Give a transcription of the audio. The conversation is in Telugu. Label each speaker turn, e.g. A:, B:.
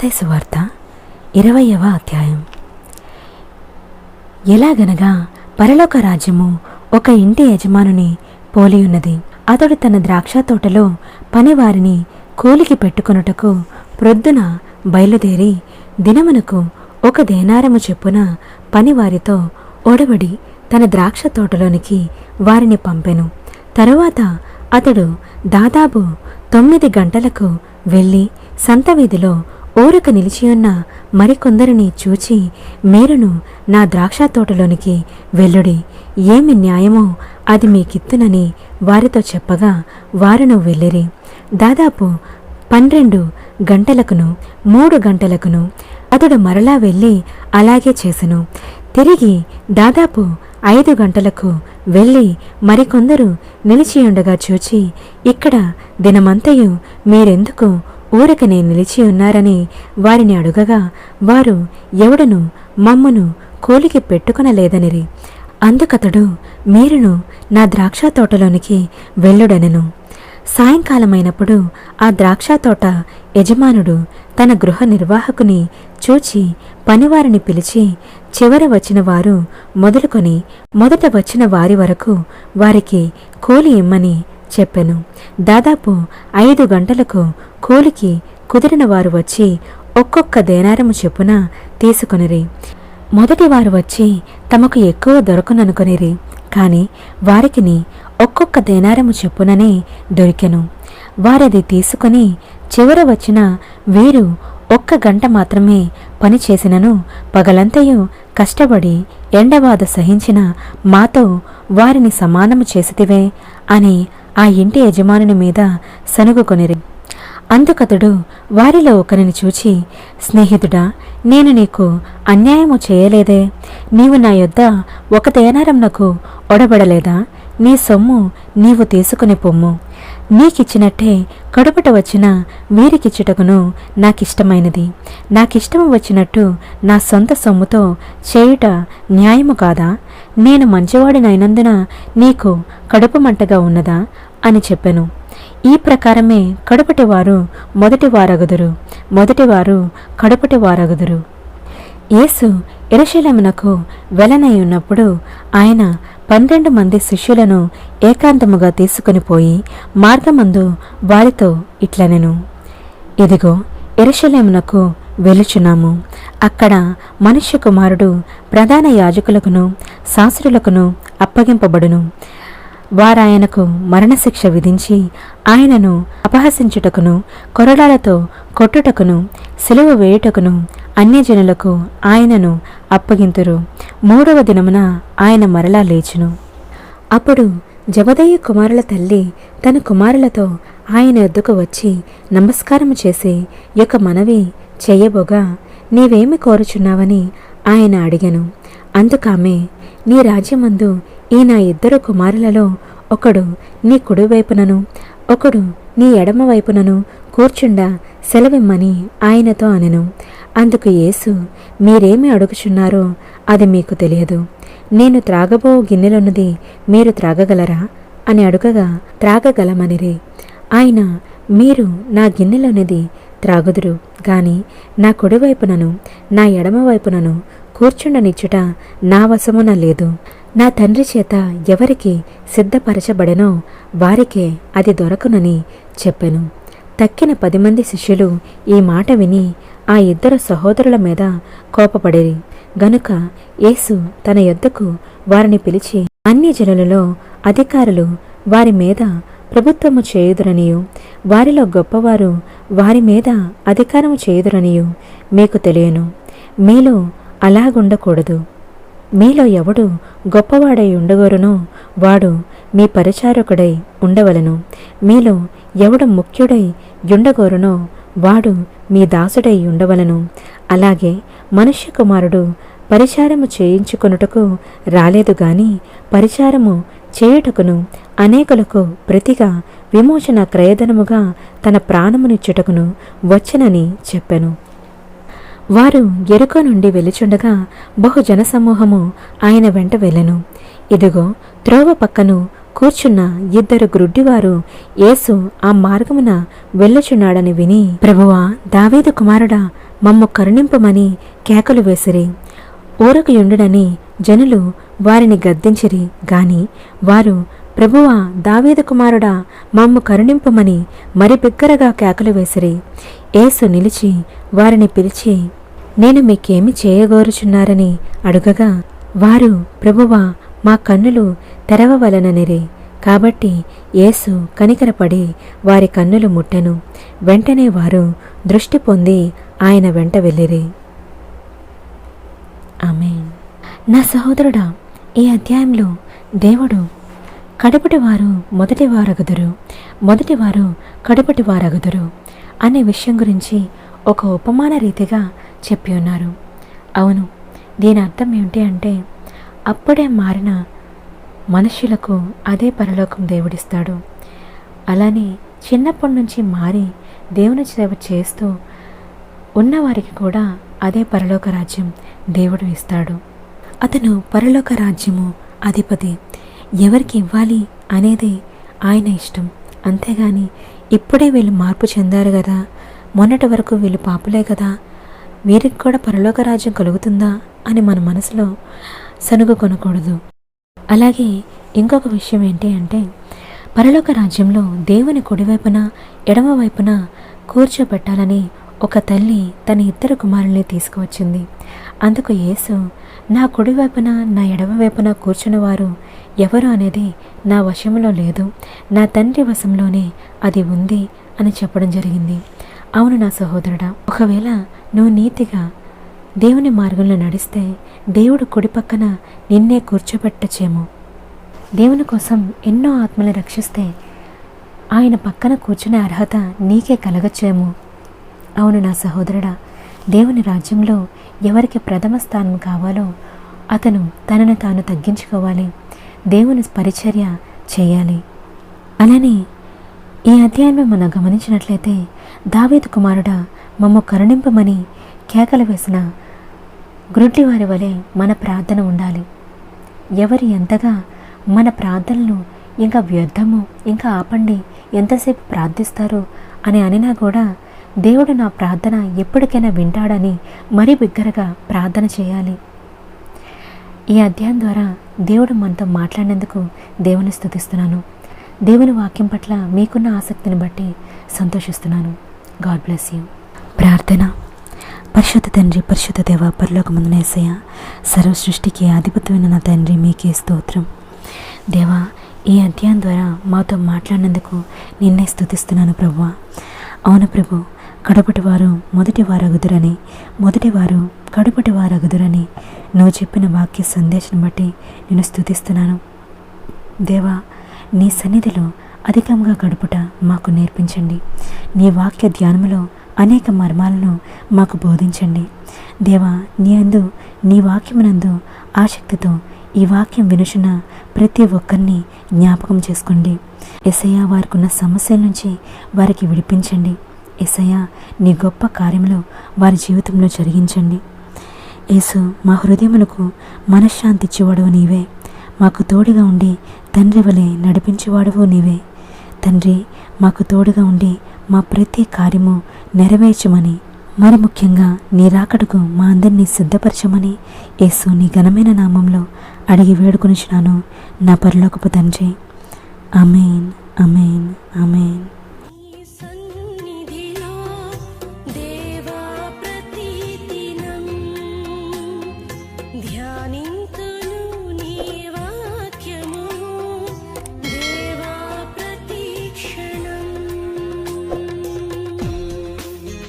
A: ప్రైజ్ ద మత్తయి సువార్త ఇరవయవ అధ్యాయం. ఎలాగనగా పరలోక రాజ్యము ఒక ఇంటి యజమానుని పోలియున్నది అతడు తన ద్రాక్ష తోటలో పనివారిని కూలికి పెట్టుకొనుటకు ప్రొద్దున బయలుదేరి దినమునకు ఒక దేనారము చెప్పున పనివారితో ఒడబడి తన ద్రాక్ష తోటలోనికి వారిని పంపెను. తరువాత అతడు దాదాపు తొమ్మిది గంటలకు వెళ్ళి సంత వీధిలో ఊరక నిలిచియున్న మరికొందరిని చూచి మీరును నా ద్రాక్ష తోటలోనికి వెళ్ళుడి. ఏమి న్యాయమో అది మీకిత్తునని వారితో చెప్పగా వారును వెళ్ళిరి. దాదాపు పన్నెండు గంటలకును మూడు గంటలకును అతడు మరలా వెళ్ళి అలాగే చేసెను. తిరిగి దాదాపు ఐదు గంటలకు వెళ్ళి మరికొందరు నిలిచియుండగా చూచి ఇక్కడ దినమంతయు మీరెందుకు ఊరకనే నిలిచి ఉన్నారని వారిని అడుగగా వారు ఎవడను మమ్మను కోలికి పెట్టుకొనలేదనిరి. అందుకతడు మీరును నా ద్రాక్ష తోటలోనికి వెళ్ళుడనెను. సాయంకాలమైనప్పుడు ఆ ద్రాక్ష తోట యజమానుడు తన గృహ నిర్వాహకుని చూచి పనివారిని పిలిచి చివర వచ్చిన వారు మొదలుకొని మొదట వచ్చిన వారి వరకు వారికి కూలి ఇమ్మని చెప్పెను. దాదాపు ఐదు గంటలకు కూలికి కుదిరిన వారు వచ్చి ఒక్కొక్క దేనారము చెప్పున తీసుకొనిరి. మొదటి వారు వచ్చి తమకు ఎక్కువ దొరకననుకొనిరి కాని వారికిని ఒక్కొక్క దేనారము చెప్పుననే దొరికెను. వారది తీసుకొని చివర వచ్చిన వీరు ఒక్క గంట మాత్రమే పని చేసినను పగలంతయు కష్టపడి ఎండబాధ సహించిన మాతో వారిని సమానము చేసితివే అని ఆ ఇంటి యజమానుని మీద సనుగుకొనిరి అందుకతడు వారిలో ఒకరిని చూచి స్నేహితుడా నేను నీకు అన్యాయము చేయలేదే? నీవు నా యొద్ద ఒక తేనారంనకు ఒడబడలేదా? నీ సొమ్ము నీవు తీసుకుని పొమ్ము. నీకిచ్చినట్టే కడుపుట వచ్చిన వీరికిచ్చుటకును నాకిష్టమైనది. నాకిష్టము వచ్చినట్టు నా సొంత సొమ్ముతో చేయుట న్యాయము కాదా? నేను మంచివాడినైనందున నీకు కడుపు మంటగా ఉన్నదా? అని చెప్పెను. ఈ ప్రకారమే కడుపటి వారు మొదటి వారగుదురు. మొదటివారు కడుపటి వారగుదురు. యేసు ఎరశలమునకు వెలనై ఉన్నప్పుడు ఆయన పన్నెండు మంది శిష్యులను ఏకాంతముగా తీసుకుని పోయి మార్గమందు వారితో ఇట్లనెను. ఇదిగో ఎరశలేమునకు వెలుచున్నాము. అక్కడ మనుష్య కుమారుడు ప్రధాన యాజకులకును శాస్త్రులకును అప్పగింపబడును. వారాయనకు మరణశిక్ష విధించి ఆయనను అపహసించుటకును కొరడాలతో కొట్టుటకును సెలవు వేయుటకును అన్యజనులకు ఆయనను అప్పగింతురు. మూడవ దినమున ఆయన మరలా లేచును. అప్పుడు జబదయ్య కుమారుల తల్లి తన కుమారులతో ఆయన ఎద్దుకు వచ్చి నమస్కారం చేసి యొక్క మనవి చెయ్యబోగా నీవేమి కోరుచున్నావని ఆయన అడిగాను. అందుకామె నీ రాజ్యమందు ఈ నా ఇద్దరు కుమారులలో ఒకడు నీ కుడివైపునను ఒకడు నీ ఎడమ వైపునను కూర్చుండా సెలవిమ్మని ఆయనతో అనెను. అందుకు యేసు మీరేమి అడుగుచున్నారో అది మీకు తెలియదు. నేను త్రాగబో గిన్నెలున్నది మీరు త్రాగగలరా? అని అడుగగా త్రాగగలమనిరే. ఆయన మీరు నా గిన్నెలోనిది త్రాగుదురు. గాని నా కుడివైపునను నా ఎడమవైపునను కూర్చుండనిచ్చుట నా వశమున లేదు. నా తండ్రి చేత ఎవరికి సిద్ధపరచబడెనో వారికే అది దొరకునని చెప్పెను. తక్కిన పది మంది శిష్యులు ఈ మాట విని ఆ ఇద్దరు సహోదరుల మీద కోపపడిరి. గనుక యేసు తన యొద్దకు వారిని పిలిచి అన్ని జనులలో అధికారులు వారి మీద ప్రభుత్వము చేయుదురనియు. వారిలో గొప్పవారు వారి మీద అధికారము చేయుదురనియు మీకు తెలియను. మీలో అలాగుండకూడదు. మీలో ఎవడు గొప్పవాడై ఉండగోరునో వాడు మీ పరిచారకుడై ఉండవలను. మీలో ఎవడు ముఖ్యుడై ఉండగోరునో వాడు మీ దాసుడై ఉండవలను. అలాగే మనుష్య కుమారుడు పరిచారము చేయించుకొనుటకు రాలేదు గాని పరిచారము చేయుటకును అనేకులకు ప్రతిగా విమోచన క్రయధనముగా తన ప్రాణమునిచ్చుటకును వచ్చనని చెప్పెను. వారు ఎరుక నుండి వెలుచుండగా బహు జనసమూహము ఆయన వెంట వెళ్ళెను. ఇదిగో త్రోవ పక్కను కూర్చున్న ఇద్దరు గ్రుడ్డివారు యేసు ఆ మార్గమున వెళ్ళుచున్నాడని విని ప్రభువా దావీదు కుమారుడా మమ్ము కరుణింపమని కేకలు వేసిరి. ఊరకుయుండుడని జనులు వారిని గద్దించిరి. గాని వారు ప్రభువా దావీద కుమారుడా మమ్ము కరుణింపమని మరి బిగ్గరగా కేకలు వేసిరి. ఏసు నిలిచి వారిని పిలిచి నేను మీకేమి చేయగోరుచున్నారని అడుగగా వారు ప్రభువా మా కన్నులు తెరవవలననిరి. కాబట్టి యేసు కనికరపడి వారి కన్నులు ముట్టెను. వెంటనే వారు దృష్టి పొంది ఆయన వెంట వెళ్ళిరి. ఆమె నా సహోదరుడా ఈ అధ్యాయంలో దేవుడు కడపటి వారు మొదటి వారగుదురు మొదటి వారు కడపటి వారగుదురు అనే విషయం గురించి ఒక ఉపమాన రీతిగా చెప్పి ఉన్నారు. అవును దీని అర్థం ఏమిటి అంటే అప్పుడే మారిన మనుషులకు అదే పరలోకం దేవుడిస్తాడు. అలానే చిన్నప్పటి నుంచి మారి దేవుని సేవ చేస్తూ ఉన్నవారికి కూడా అదే పరలోక రాజ్యం దేవుడు ఇస్తాడు. అతను పరలోక రాజ్యము అధిపతి. ఎవరికి ఇవ్వాలి అనేది ఆయన ఇష్టం. అంతేగాని ఇప్పుడే వీళ్ళు మార్పు చెందారు కదా మొన్నటి వరకు వీళ్ళు పాపులే కదా వీరికి కూడా పరలోక రాజ్యం కలుగుతుందా అని మన మనసులో సనుగు కొనకూడదు. అలాగే ఇంకొక విషయం ఏంటి అంటే పరలోక రాజ్యంలో దేవుని కుడివైపున ఎడమ వైపున కూర్చోబెట్టాలని ఒక తల్లి తన ఇద్దరు కుమారుల్ని తీసుకువచ్చింది. అందుకు యేసు నా కుడివైపున నా ఎడమ వైపున కూర్చున్నవారు ఎవరు అనేది నా వశంలో లేదు. నా తండ్రి వశంలోనే అది ఉంది అని చెప్పడం జరిగింది. అవును నా సహోదరుడా ఒకవేళ నువ్వు నీతిగా దేవుని మార్గంలో నడిస్తే దేవుడు కుడి పక్కన నిన్నే కూర్చోబెట్టచేమో. దేవుని కోసం ఎన్నో ఆత్మలు రక్షిస్తే ఆయన పక్కన కూర్చునే అర్హత నీకే కలగచ్చేమో అవును నా సహోదరుడా దేవుని రాజ్యంలో ఎవరికి ప్రథమ స్థానం కావాలో అతను తనను తాను తగ్గించుకోవాలి. దేవుని పరిచర్య చేయాలి. అలానే ఈ అధ్యాయంలో మనం గమనించినట్లయితే దావీదు కుమారుడ మమ్మ కరుణింపమని కేకలు వేసిన గ్రుడ్లివారి వలె మన ప్రార్థన ఉండాలి. ఎవరు ఎంతగా మన ప్రార్థనలు ఇంకా వ్యర్థము ఇంకా ఆపండి ఎంతసేపు ప్రార్థిస్తారు అని అనినా కూడా దేవుడు నా ప్రార్థన ఎప్పటికైనా వింటాడని మరీ బిగ్గరగా ప్రార్థన చేయాలి. ఈ అధ్యాయం ద్వారా దేవుడు మనతో మాట్లాడినందుకు దేవుని స్థుతిస్తున్నాను. దేవుని వాక్యం పట్ల మీకున్న ఆసక్తిని బట్టి సంతోషిస్తున్నాను. God bless you. ప్రార్థన. పరిశుద్ధ తండ్రి పరిశుద్ధ దేవ పరలోకమందున ముందునేసయ్య సర్వ సృష్టికి ఆధిపత్యమైన నా తండ్రి మీకే స్తోత్రం. దేవా ఈ అధ్యాయం ద్వారా మాతో మాట్లాడినందుకు నిన్నే స్థుతిస్తున్నాను ప్రభు అవును ప్రభు కడపటి వారు మొదటి వారగుదురని మొదటి వారు కడుపటి వారగుదురని నువ్వు చెప్పిన వాక్య సందేశం బట్టి నేను స్థుతిస్తున్నాను దేవా నీ సన్నిధిలో అధికంగా గడుపుట మాకు నేర్పించండి. నీ వాక్య ధ్యానములో అనేక మర్మాలను మాకు బోధించండి. దేవా నీ అందు నీ వాక్యమునందు ఆసక్తితో ఈ వాక్యం వినుచున్న ప్రతి ఒక్కరిని జ్ఞాపకం చేసుకోండి. ఎసయ్య వారికి ఉన్న సమస్యల నుంచి వారికి విడిపించండి. ఎసయ్య నీ గొప్ప కార్యములు వారి జీవితంలో జరిగించండి. యేసు మా హృదయములకు మనశ్శాంతి ఇచ్చేవాడవు నీవే. మాకు తోడుగా ఉండి తండ్రి వలె నడిపించేవాడవు నీవే. తండ్రి మాకు తోడుగా ఉండి మా ప్రతి కార్యము నెరవేర్చమని మరి ముఖ్యంగా నీ రాకడకు మా అందరినీ సిద్ధపరచమని యేసు నీ ఘనమైన నామంలో అడిగి వేడుకొనిచ్చినాను నా పరలోకపు తండ్రి. అమేన్ అమేన్ అమేన్